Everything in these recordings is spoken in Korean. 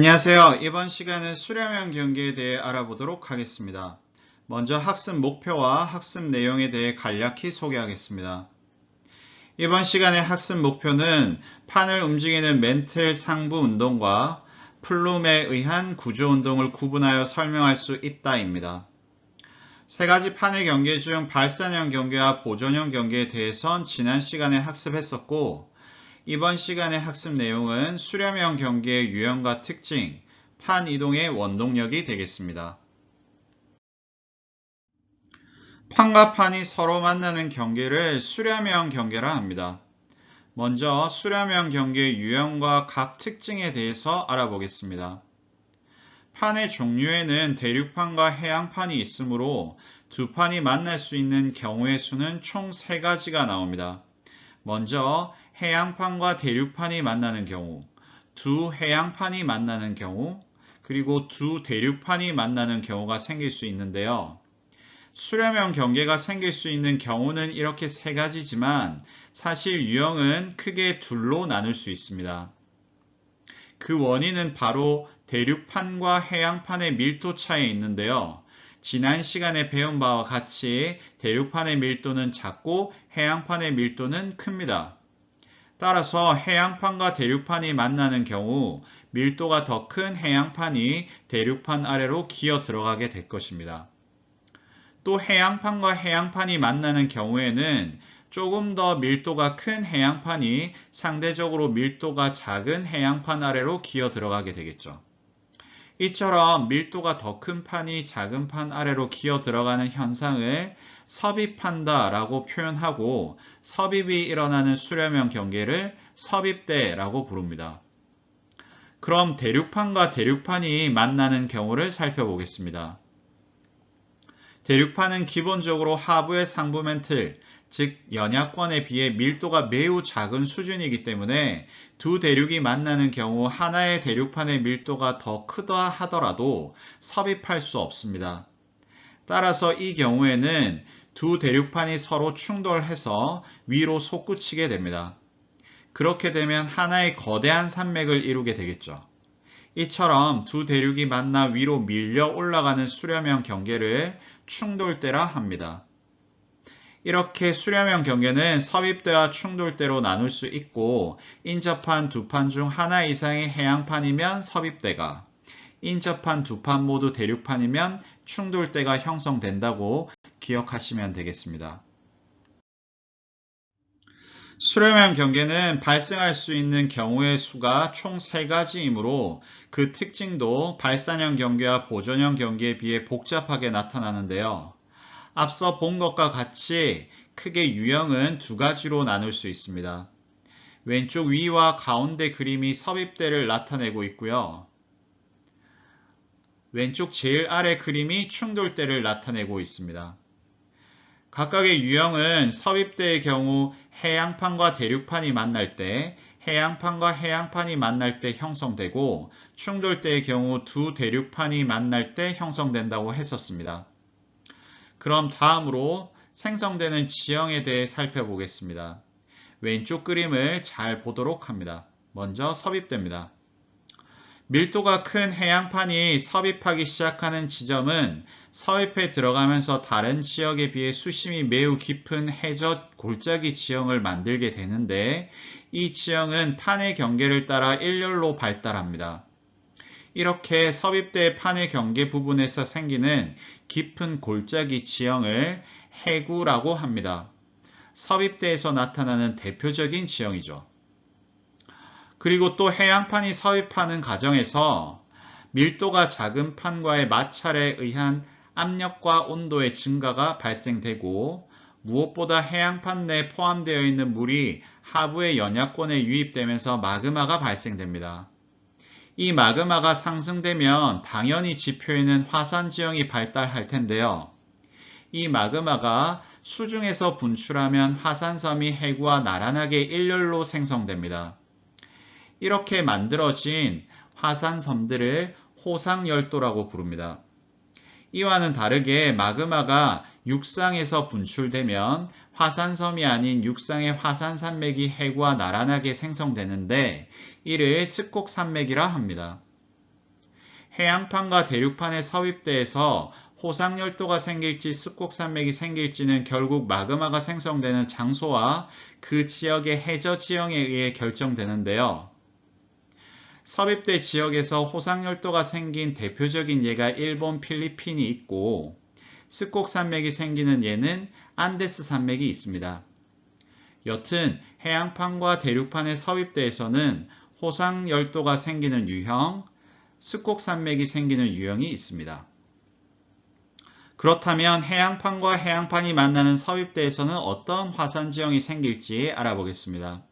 안녕하세요. 이번 시간은 수렴형 경기에 대해 알아보도록 하겠습니다. 먼저 학습 목표와 학습 내용에 대해 간략히 소개하겠습니다. 이번 시간의 학습 목표는 판을 움직이는 멘틀 상부 운동과 플룸에 의한 구조 운동을 구분하여 설명할 수 있다입니다. 세 가지 판의 경계 중 발산형 경계와 보존형 경계에 대해선 지난 시간에 학습했었고 이번 시간의 학습 내용은 수렴형 경계의 유형과 특징, 판 이동의 원동력이 되겠습니다. 판과 판이 서로 만나는 경계를 수렴형 경계라 합니다. 먼저 수렴형 경계의 유형과 각 특징에 대해서 알아보겠습니다. 판의 종류에는 대륙판과 해양판이 있으므로 두 판이 만날 수 있는 경우의 수는 총 3가지가 나옵니다. 먼저 해양판과 대륙판이 만나는 경우, 두 해양판이 만나는 경우, 그리고 두 대륙판이 만나는 경우가 생길 수 있는데요. 수렴형 경계가 생길 수 있는 경우는 이렇게 세 가지지만 사실 유형은 크게 둘로 나눌 수 있습니다. 그 원인은 바로 대륙판과 해양판의 밀도 차이에 있는데요. 지난 시간에 배운 바와 같이 대륙판의 밀도는 작고 해양판의 밀도는 큽니다. 따라서 해양판과 대륙판이 만나는 경우 밀도가 더 큰 해양판이 대륙판 아래로 기어 들어가게 될 것입니다. 또 해양판과 해양판이 만나는 경우에는 조금 더 밀도가 큰 해양판이 상대적으로 밀도가 작은 해양판 아래로 기어 들어가게 되겠죠. 이처럼 밀도가 더 큰 판이 작은 판 아래로 기어 들어가는 현상을 섭입한다 라고 표현하고 섭입이 일어나는 수렴형 경계를 섭입대라고 부릅니다. 그럼 대륙판과 대륙판이 만나는 경우를 살펴보겠습니다. 대륙판은 기본적으로 하부의 상부 멘틀, 즉 연약권에 비해 밀도가 매우 작은 수준이기 때문에 두 대륙이 만나는 경우 하나의 대륙판의 밀도가 더 크다 하더라도 섭입할 수 없습니다. 따라서 이 경우에는 두 대륙판이 서로 충돌해서 위로 솟구치게 됩니다. 그렇게 되면 하나의 거대한 산맥을 이루게 되겠죠. 이처럼 두 대륙이 만나 위로 밀려 올라가는 수렴형 경계를 충돌대라 합니다. 이렇게 수렴형 경계는 섭입대와 충돌대로 나눌 수 있고 인접한 두 판 중 하나 이상의 해양판이면 섭입대가 인접한 두 판 모두 대륙판이면 충돌대가 형성된다고 기억하시면 되겠습니다. 수렴형 경계는 발생할 수 있는 경우의 수가 총 3가지이므로 그 특징도 발산형 경계와 보존형 경계에 비해 복잡하게 나타나는데요. 앞서 본 것과 같이 크게 유형은 두 가지로 나눌 수 있습니다. 왼쪽 위와 가운데 그림이 섭입대를 나타내고 있고요. 왼쪽 제일 아래 그림이 충돌대를 나타내고 있습니다. 각각의 유형은 섭입대의 경우 해양판과 대륙판이 만날 때 해양판과 해양판이 만날 때 형성되고 충돌대의 경우 두 대륙판이 만날 때 형성된다고 했었습니다. 그럼 다음으로 생성되는 지형에 대해 살펴보겠습니다. 왼쪽 그림을 잘 보도록 합니다. 먼저 섭입대입니다. 밀도가 큰 해양판이 섭입하기 시작하는 지점은 서입에 들어가면서 다른 지역에 비해 수심이 매우 깊은 해저 골짜기 지형을 만들게 되는데 이 지형은 판의 경계를 따라 일렬로 발달합니다. 이렇게 섭입대 판의 경계 부분에서 생기는 깊은 골짜기 지형을 해구라고 합니다. 섭입대에서 나타나는 대표적인 지형이죠. 그리고 또 해양판이 섭입하는 과정에서 밀도가 작은 판과의 마찰에 의한 압력과 온도의 증가가 발생되고 무엇보다 해양판 내 포함되어 있는 물이 하부의 연약권에 유입되면서 마그마가 발생됩니다. 이 마그마가 상승되면 당연히 지표에는 화산 지형이 발달할 텐데요. 이 마그마가 수중에서 분출하면 화산섬이 해구와 나란하게 일렬로 생성됩니다. 이렇게 만들어진 화산섬들을 호상열도라고 부릅니다. 이와는 다르게 마그마가 육상에서 분출되면 화산섬이 아닌 육상의 화산산맥이 해구와 나란하게 생성되는데 이를 스콕산맥이라 합니다. 해양판과 대륙판의 서입대에서 호상열도가 생길지 습곡산맥이 생길지는 결국 마그마가 생성되는 장소와 그 지역의 해저 지형에 의해 결정되는데요. 섭입대 지역에서 호상열도가 생긴 대표적인 예가 일본 필리핀이 있고 습곡산맥이 생기는 예는 안데스 산맥이 있습니다. 여튼 해양판과 대륙판의 서입대에서는 호상열도가 생기는 유형, 습곡산맥이 생기는 유형이 있습니다. 그렇다면 해양판과 해양판이 만나는 서입대에서는 어떤 화산 지형이 생길지 알아보겠습니다.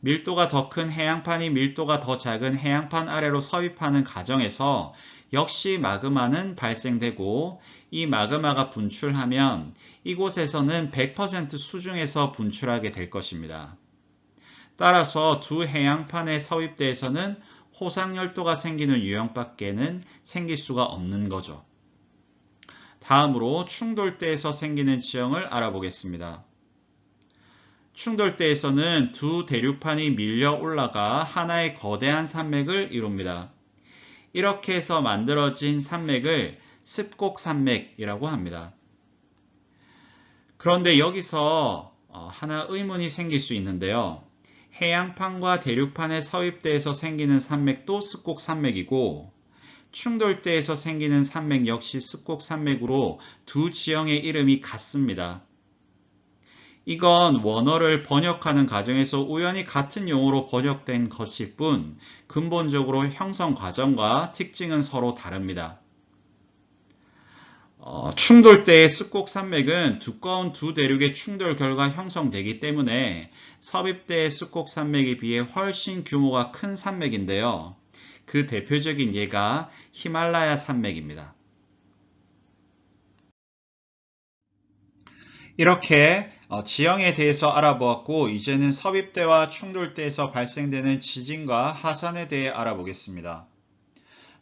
밀도가 더 큰 해양판이 밀도가 더 작은 해양판 아래로 서입하는 과정에서 역시 마그마는 발생되고 이 마그마가 분출하면 이곳에서는 100% 수중에서 분출하게 될 것입니다. 따라서 두 해양판의 서입대에서는 호상열도가 생기는 유형밖에는 생길 수가 없는 거죠. 다음으로 충돌대에서 생기는 지형을 알아보겠습니다. 충돌대에서는 두 대륙판이 밀려 올라가 하나의 거대한 산맥을 이룹니다. 이렇게 해서 만들어진 산맥을 습곡 산맥이라고 합니다. 그런데 여기서 어, 하나 의문이 생길 수 있는데요. 해양판과 대륙판의 서입대에서 생기는 산맥도 습곡 산맥이고 충돌대에서 생기는 산맥 역시 습곡 산맥으로 두 지형의 이름이 같습니다. 이건 원어를 번역하는 과정에서 우연히 같은 용어로 번역된 것일 뿐 근본적으로 형성 과정과 특징은 서로 다릅니다. 어, 충돌 때의 습곡 산맥은 두꺼운 두 대륙의 충돌 결과 형성되기 때문에 섭입대의 습곡 산맥에 비해 훨씬 규모가 큰 산맥인데요. 그 대표적인 예가 히말라야 산맥입니다. 이렇게 어, 지형에 대해서 알아보았고 이제는 섭입대와 충돌대에서 발생되는 지진과 하산에 대해 알아보겠습니다.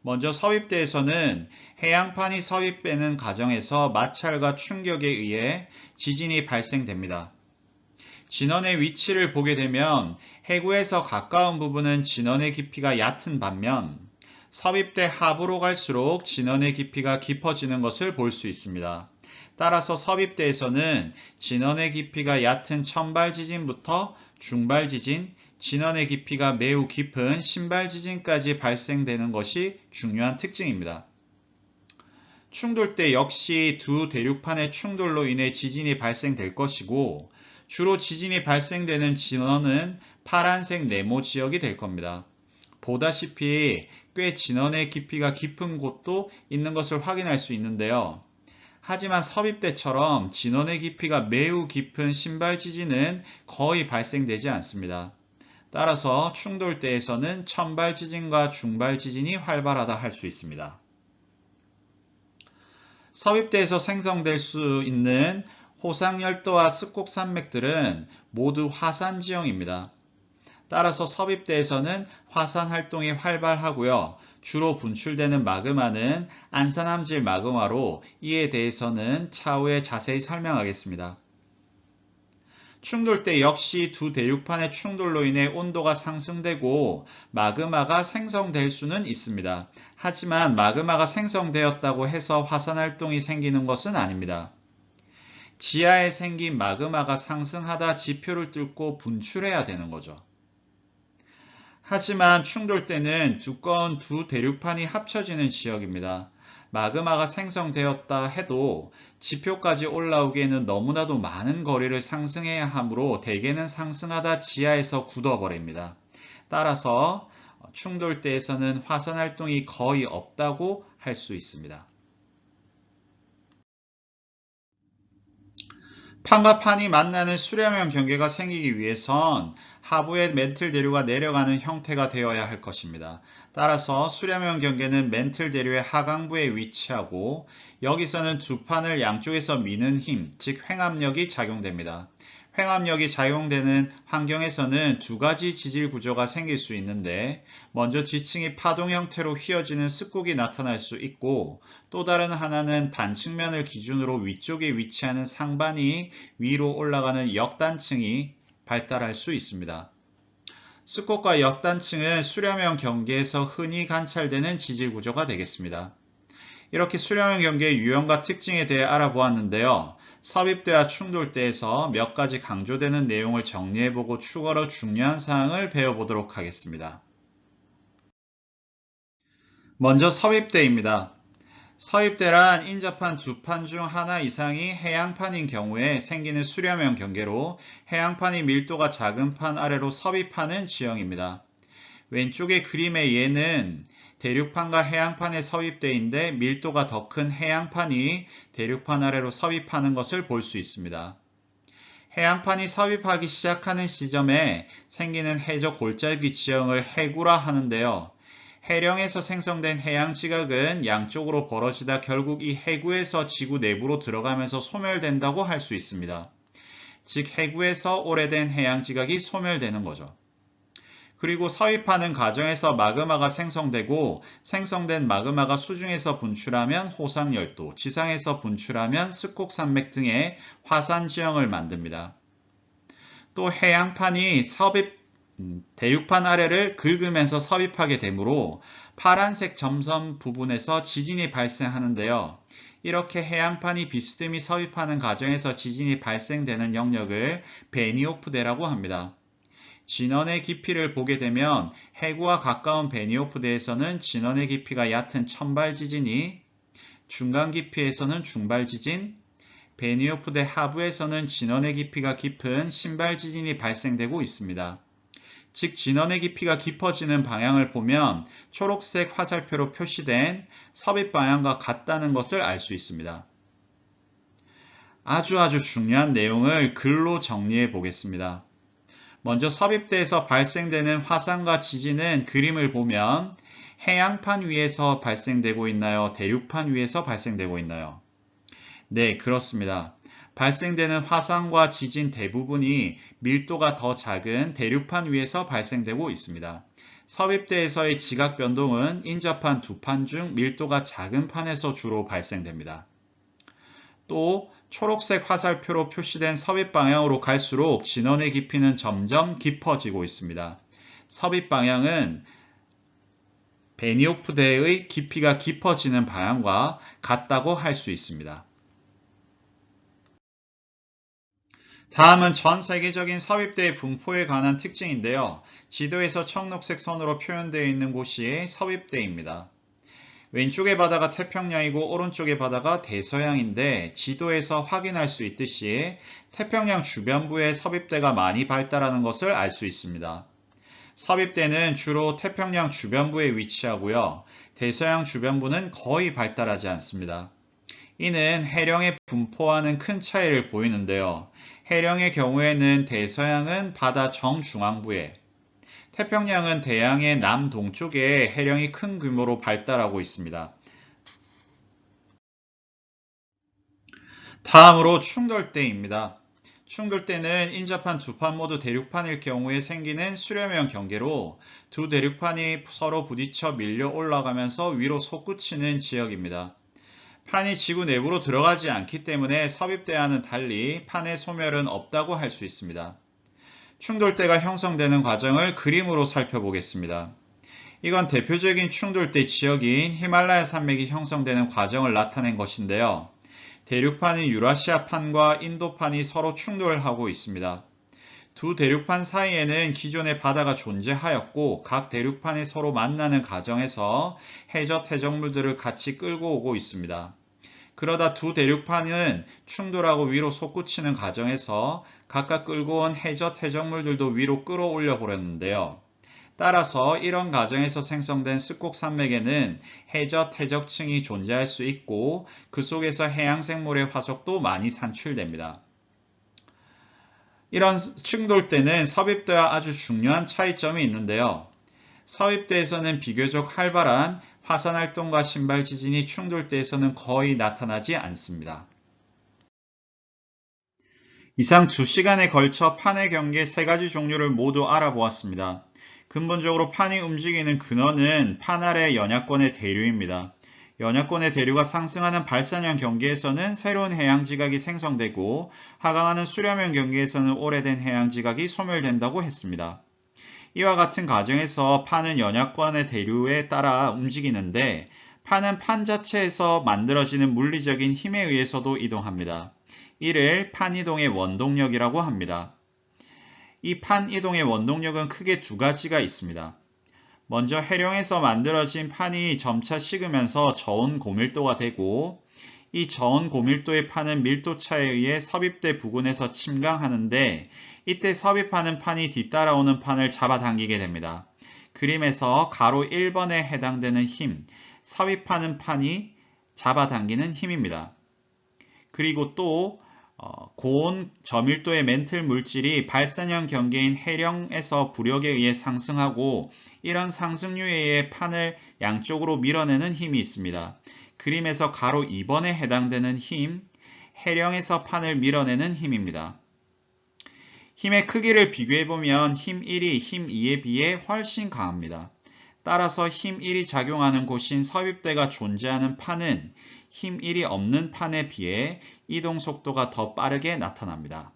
먼저 섭입대에서는 해양판이 섭입되는 과정에서 마찰과 충격에 의해 지진이 발생됩니다. 진원의 위치를 보게 되면 해구에서 가까운 부분은 진원의 깊이가 얕은 반면 섭입대 하부로 갈수록 진원의 깊이가 깊어지는 것을 볼 수 있습니다. 따라서 섭입대에서는 진원의 깊이가 얕은 천발 지진부터 중발 지진, 진원의 깊이가 매우 깊은 신발 지진까지 발생되는 것이 중요한 특징입니다. 충돌 때 역시 두 대륙판의 충돌로 인해 지진이 발생될 것이고 주로 지진이 발생되는 진원은 파란색 네모 지역이 될 겁니다. 보다시피 꽤 진원의 깊이가 깊은 곳도 있는 것을 확인할 수 있는데요. 하지만 섭입대처럼 진원의 깊이가 매우 깊은 신발 지진은 거의 발생되지 않습니다. 따라서 충돌대에서는 천발 지진과 중발 지진이 활발하다 할 수 있습니다. 섭입대에서 생성될 수 있는 호상열도와 습곡산맥들은 모두 화산 지형입니다. 따라서 섭입대에서는 화산 활동이 활발하고요. 주로 분출되는 마그마는 안산함질 마그마로 이에 대해서는 차후에 자세히 설명하겠습니다. 충돌 때 역시 두 대륙판의 충돌로 인해 온도가 상승되고 마그마가 생성될 수는 있습니다. 하지만 마그마가 생성되었다고 해서 화산 활동이 생기는 것은 아닙니다. 지하에 생긴 마그마가 상승하다 지표를 뚫고 분출해야 되는 거죠. 하지만 충돌 때는 두꺼운 두 대륙판이 합쳐지는 지역입니다. 마그마가 생성되었다 해도 지표까지 올라오기에는 너무나도 많은 거리를 상승해야 하므로 대개는 상승하다 지하에서 굳어버립니다. 따라서 충돌 때에서는 화산 활동이 거의 없다고 할 수 있습니다. 판과 판이 만나는 수렴형 경계가 생기기 위해선 하부의 멘틀 대류가 내려가는 형태가 되어야 할 것입니다. 따라서 수렴형 경계는 멘틀 대류의 하강부에 위치하고 여기서는 두 판을 양쪽에서 미는 힘, 즉 횡압력이 작용됩니다. 횡압력이 작용되는 환경에서는 두 가지 지질 구조가 생길 수 있는데 먼저 지층이 파동 형태로 휘어지는 습곡이 나타날 수 있고 또 다른 하나는 단층면을 기준으로 위쪽에 위치하는 상반이 위로 올라가는 역단층이 발달할 수 있습니다. 스콧과 역단층은 수렴형 경계에서 흔히 관찰되는 지질 구조가 되겠습니다. 이렇게 수렴형 경계의 유형과 특징에 대해 알아보았는데요. 섭입대와 충돌대에서 몇 가지 강조되는 내용을 정리해보고 추가로 중요한 사항을 배워보도록 하겠습니다. 먼저 섭입대입니다. 서입대란 인접한 두 판 중 하나 이상이 해양판인 경우에 생기는 수렴형 경계로 해양판이 밀도가 작은 판 아래로 섭입하는 지형입니다. 왼쪽의 그림의 예는 대륙판과 해양판의 섭입대인데 밀도가 더 큰 해양판이 대륙판 아래로 섭입하는 것을 볼 수 있습니다. 해양판이 섭입하기 시작하는 시점에 생기는 해적 골짜기 지형을 해구라 하는데요. 해령에서 생성된 해양 지각은 양쪽으로 벌어지다 결국 이 해구에서 지구 내부로 들어가면서 소멸된다고 할 수 있습니다. 즉 해구에서 오래된 해양 지각이 소멸되는 거죠. 그리고 서입하는 과정에서 마그마가 생성되고 생성된 마그마가 수중에서 분출하면 호상열도, 지상에서 분출하면 스콕산맥 등의 화산 지형을 만듭니다. 또 해양판이 섭입 음, 대륙판 아래를 긁으면서 섭입하게 되므로 파란색 점선 부분에서 지진이 발생하는데요. 이렇게 해양판이 비스듬히 섭입하는 과정에서 지진이 발생되는 영역을 베니오프대라고 합니다. 진원의 깊이를 보게 되면 해구와 가까운 베니오프대에서는 진원의 깊이가 얕은 천발 지진이 중간 깊이에서는 중발 지진, 베니오프대 하부에서는 진원의 깊이가 깊은 신발 지진이 발생되고 있습니다. 즉 진원의 깊이가 깊어지는 방향을 보면 초록색 화살표로 표시된 섭입 방향과 같다는 것을 알 수 있습니다. 아주 아주 중요한 내용을 글로 정리해 보겠습니다. 먼저 섭입대에서 발생되는 화산과 지진은 그림을 보면 해양판 위에서 발생되고 있나요? 대륙판 위에서 발생되고 있나요? 네, 그렇습니다. 발생되는 화산과 지진 대부분이 밀도가 더 작은 대륙판 위에서 발생되고 있습니다. 섭입대에서의 지각 변동은 인접한 두 판 중 밀도가 작은 판에서 주로 발생됩니다. 또 초록색 화살표로 표시된 섭입 방향으로 갈수록 진원의 깊이는 점점 깊어지고 있습니다. 섭입 방향은 베니오프대의 깊이가 깊어지는 방향과 같다고 할 수 있습니다. 다음은 전 세계적인 섭입대의 분포에 관한 특징인데요. 지도에서 청록색 선으로 표현되어 있는 곳이 섭입대입니다. 왼쪽의 바다가 태평양이고 오른쪽의 바다가 대서양인데 지도에서 확인할 수 있듯이 태평양 주변부에 섭입대가 많이 발달하는 것을 알 수 있습니다. 섭입대는 주로 태평양 주변부에 위치하고요. 대서양 주변부는 거의 발달하지 않습니다. 이는 해령의 분포와는 큰 차이를 보이는데요. 해령의 경우에는 대서양은 바다 정중앙부에, 태평양은 대양의 남동쪽에 해령이 큰 규모로 발달하고 있습니다. 다음으로 충돌대입니다. 충돌대는 인접한 두 판 모두 대륙판일 경우에 생기는 수렴형 경계로 두 대륙판이 서로 부딪혀 밀려 올라가면서 위로 솟구치는 지역입니다. 판이 지구 내부로 들어가지 않기 때문에 섭입대와는 달리 판의 소멸은 없다고 할 수 있습니다. 충돌대가 형성되는 과정을 그림으로 살펴보겠습니다. 이건 대표적인 충돌대 지역인 히말라야 산맥이 형성되는 과정을 나타낸 것인데요. 대륙판인 유라시아판과 인도판이 서로 충돌하고 있습니다. 두 대륙판 사이에는 기존의 바다가 존재하였고 각 대륙판이 서로 만나는 과정에서 해저 해적물들을 같이 끌고 오고 있습니다. 그러다 두 대륙판은 충돌하고 위로 솟구치는 과정에서 각각 끌고 온 해저 해적물들도 위로 끌어올려 버렸는데요. 따라서 이런 과정에서 생성된 습곡 산맥에는 해저 해적층이 존재할 수 있고 그 속에서 해양생물의 화석도 많이 산출됩니다. 이런 충돌대는 섭입대와 아주 중요한 차이점이 있는데요. 섭입대에서는 비교적 활발한 화산활동과 신발 지진이 충돌대에서는 거의 나타나지 않습니다. 이상 2시간에 걸쳐 판의 경계 3가지 종류를 모두 알아보았습니다. 근본적으로 판이 움직이는 근원은 판 아래 연약권의 대류입니다. 연약권의 대류가 상승하는 발산형 경계에서는 새로운 해양지각이 생성되고 하강하는 수렴형 경계에서는 오래된 해양지각이 소멸된다고 했습니다. 이와 같은 과정에서 판은 연약권의 대류에 따라 움직이는데 판은 판 자체에서 만들어지는 물리적인 힘에 의해서도 이동합니다. 이를 판이동의 원동력이라고 합니다. 이 판이동의 원동력은 크게 두 가지가 있습니다. 먼저 해령에서 만들어진 판이 점차 식으면서 저온 고밀도가 되고 이 저온 고밀도의 판은 밀도차에 의해 섭입대 부근에서 침강하는데 이때 섭입하는 판이 뒤따라오는 판을 잡아당기게 됩니다. 그림에서 가로 1번에 해당되는 힘, 섭입하는 판이 잡아당기는 힘입니다. 그리고 또 어, 고온 저밀도의 멘틀 물질이 발산형 경계인 해령에서 부력에 의해 상승하고 이런 상승류에 의해 판을 양쪽으로 밀어내는 힘이 있습니다. 그림에서 가로 2번에 해당되는 힘, 해령에서 판을 밀어내는 힘입니다. 힘의 크기를 비교해보면 힘 1이 힘 2에 비해 훨씬 강합니다. 따라서 힘 1이 작용하는 곳인 섭입대가 존재하는 판은 힘 1이 없는 판에 비해 이동 속도가 더 빠르게 나타납니다.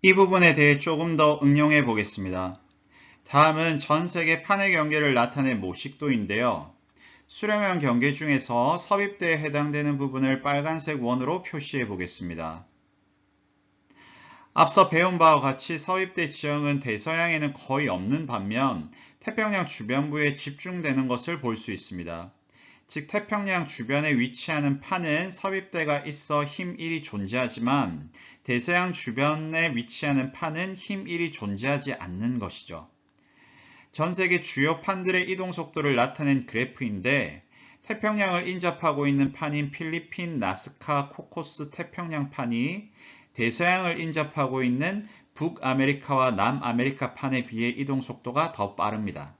이 부분에 대해 조금 더 응용해 보겠습니다. 다음은 전 세계 판의 경계를 나타낸 모식도인데요. 수렴형 경계 중에서 섭입대에 해당되는 부분을 빨간색 원으로 표시해 보겠습니다. 앞서 배운 바와 같이 서입대 지형은 대서양에는 거의 없는 반면 태평양 주변부에 집중되는 것을 볼 수 있습니다. 즉 태평양 주변에 위치하는 판은 섭입대가 있어 힘 1이 존재하지만 대서양 주변에 위치하는 판은 힘 1이 존재하지 않는 것이죠. 전 세계 주요 판들의 이동 속도를 나타낸 그래프인데 태평양을 인접하고 있는 판인 필리핀, 나스카, 코코스 태평양 판이 대서양을 인접하고 있는 북아메리카와 남아메리카 판에 비해 이동 속도가 더 빠릅니다.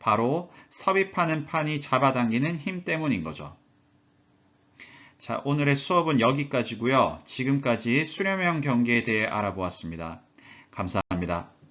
바로 섭입하는 판이 잡아당기는 힘 때문인 거죠. 자, 오늘의 수업은 여기까지고요. 지금까지 수렴형 경계에 대해 알아보았습니다. 감사합니다.